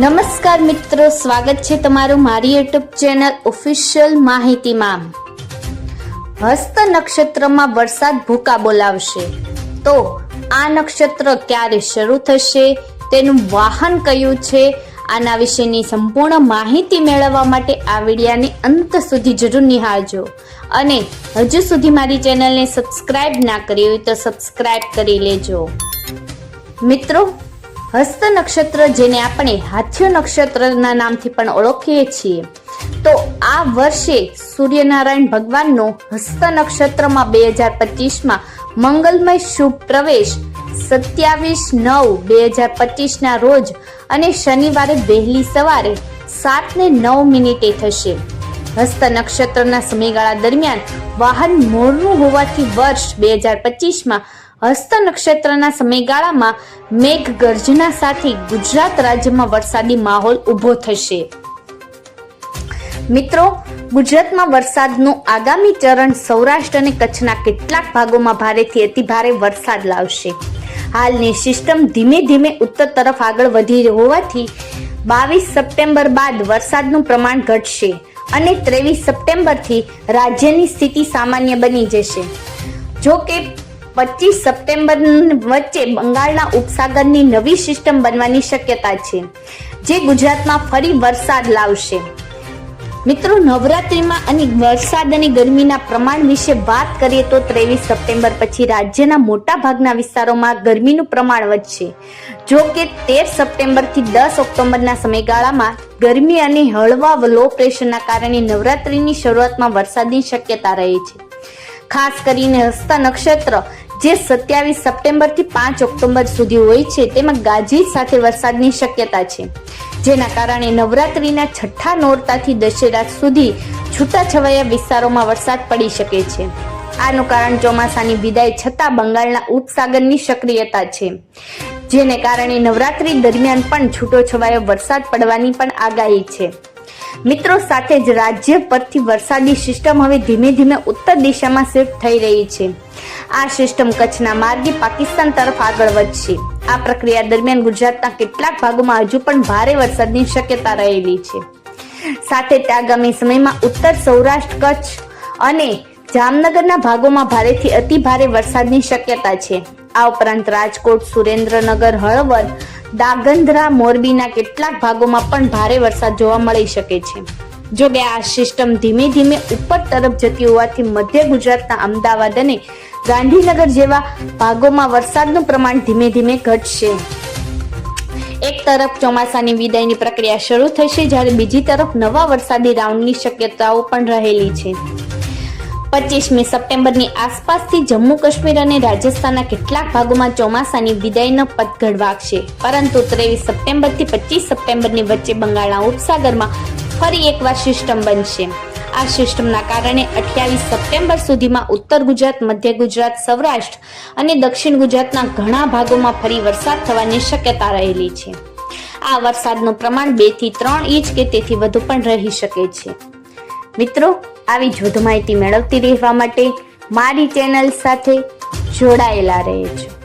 નમસ્કાર મિત્રો, સ્વાગત છે તમારું મારી યુટ્યુબ ચેનલ ઓફિશિયલ માહિતીમાં. હસ્ત નક્ષત્રમાં વરસાદ ભૂકા બોલાવશે. તો આ નક્ષત્ર ક્યારે શરૂ થશે? તેનું વાહન કયું છે? આના વિશેની સંપૂર્ણ માહિતી મેળવવા માટે આ વિડીયાને અંત સુધી જરૂર નિહાળજો. અને હજુ સુધી મારી ચેનલને સબસ્ક્રાઇબ ના કરી હોય તો સબસ્ક્રાઇબ કરી લેજો. મિત્રો હસ્ત નક્ષત્ર જેને આપણે હાથ્ય નક્ષત્રના નામથી પણ ઓળખીએ છીએ. તો આ વર્ષે સૂર્યનારાયણ ભગવાનનો હસ્ત નક્ષત્રમાં બે હજાર પચીસમાં મંગલમય શુભ પ્રવેશ સત્યાવીસ નવ બે હજાર પચીસના રોજ અને શનિવારે વહેલી સવારે સાત ને નવ મિનિટે થશે. હસ્ત નક્ષત્રના સમયગાળા દરમિયાન વાહન મોરનું હોવાથી વર્ષ બે હજાર પચીસમાં હસ્ત નક્ષત્રના સમયગાળામાં મેઘ ગર્જના સાથે ગુજરાત રાજ્યમાં વરસાદી માહોલ ઊભો થશે. મિત્રો, ગુજરાતમાં વરસાદનું આગામી ચરણ સૌરાષ્ટ્ર અને કચ્છના કેટલાક ભાગોમાં ભારેથી અતિ ભારે વરસાદ લાવશે. હાલની સિસ્ટમ ધીમે ધીમે ઉત્તર તરફ આગળ વધી હોવાથી બાવીસ સપ્ટેમ્બર બાદ વરસાદનું પ્રમાણ ઘટશે અને ત્રેવીસ સપ્ટેમ્બરથી રાજ્યની સ્થિતિ સામાન્ય બની જશે. જો કે પચીસ સપ્ટેમ્બર વચ્ચે બંગાળના ઉપસાગરની નવી સિસ્ટમ બનવાની શક્યતા છે, જે ગુજરાતમાં ફરી વરસાદ લાવશે. મિત્રો, નવરાત્રિમાં અને વરસાદ અને ગરમીના પ્રમાણ વિશે વાત કરીએ તો ત્રેવીસ સપ્ટેમ્બર પછી રાજ્યના મોટા ભાગના વિસ્તારોમાં ગરમીનું પ્રમાણ વધશે. જો કે તેર સપ્ટેમ્બરથી દસ ઓક્ટોબરના સમયગાળામાં ગરમી અને હળવા લો પ્રેશરના કારણે નવરાત્રિની શરૂઆતમાં વરસાદની શક્યતા રહે છે. ખાસ કરીને હસ્તા નક્ષત્ર, જે સત્યાવીસ સપ્ટેમ્બરથી પાંચ ઓક્ટોબર સુધી હોય છે, તેમાં ગાજી સાથે વરસાદની શક્યતા છે. જેના કારણે નવરાત્રીના છઠ્ઠા નોરતાથી દશેરા સુધી છૂટાછવાયા વિસ્તારોમાં વરસાદ પડી શકે છે. આનું કારણ ચોમાસાની વિદાય છતાં બંગાળના ઉપસાગરની સક્રિયતા છે. જેને કારણે નવરાત્રી દરમિયાન પણ છૂટો છવાયો વરસાદ પડવાની પણ આગાહી છે. મિત્રો, સાથે જ રાજ્ય પરથી વરસાદી સિસ્ટમ હવે ધીમે ધીમે ઉત્તર દિશામાં શિફ્ટ થઈ રહી છે. આ સિસ્ટમ કચ્છના માર્ગે પાકિસ્તાન તરફ આગળ વધશે. આ પ્રક્રિયા દરમિયાન ગુજરાતના કેટલાક ભાગોમાં હજુ પણ ભારે વરસાદની શક્યતા રહેલી છે. સાથે જ આગામી સમયમાં ઉત્તર સૌરાષ્ટ્ર, કચ્છ અને જામનગરના ભાગોમાં ભારેથી અતિ ભારે વરસાદની શક્યતા છે. આ ઉપરાંત રાજકોટ, સુરેન્દ્રનગર, હળવદ દાગંધરા, મોરબીના કેટલાક ભાગોમાં પણ ભારે વરસાદ જોવા મળી શકે છે. જો કે આ સિસ્ટમ ધીમે ધીમે ઉપર તરફ જતી હોવાથી મધ્ય ગુજરાતના અમદાવાદ અને ગાંધીનગર જેવા ભાગોમાં વરસાદનું પ્રમાણ ધીમે ધીમે ઘટશે. એક તરફ ચોમાસાની વિદાયની પ્રક્રિયા શરૂ થશે જ્યારે બીજી તરફ નવા વરસાદી રાઉન્ડની શક્યતાઓ પણ રહેલી છે. પચીસમી સપ્ટેમ્બરની આસપાસથી જમ્મુ કાશ્મીર અને રાજસ્થાનના કેટલાક ભાગોમાં ચોમાસાની વિદાયનો પદઘડ વાગશે પરંતુ ત્રેવીસ સપ્ટેમ્બરથી પચીસ સપ્ટેમ્બરની વચ્ચે બંગાળના ઉપસાગરમાં ફરી એકવાર સિસ્ટમ બનશે. આ સિસ્ટમના કારણે અઠ્યાવીસ સપ્ટેમ્બર સુધીમાં ઉત્તર ગુજરાત, મધ્ય ગુજરાત, સૌરાષ્ટ્ર અને દક્ષિણ ગુજરાતના ઘણા ભાગોમાં ફરી વરસાદ થવાની શક્યતા રહેલી છે. આ વરસાદનું પ્રમાણ બેથી ત્રણ ઇંચ કે તેથી વધુ પણ રહી શકે છે. મિત્રો આવી જૂથ માહિતી મેળવતી રહેવા માટે મારી ચેનલ સાથે જોડાયેલા રહેજો.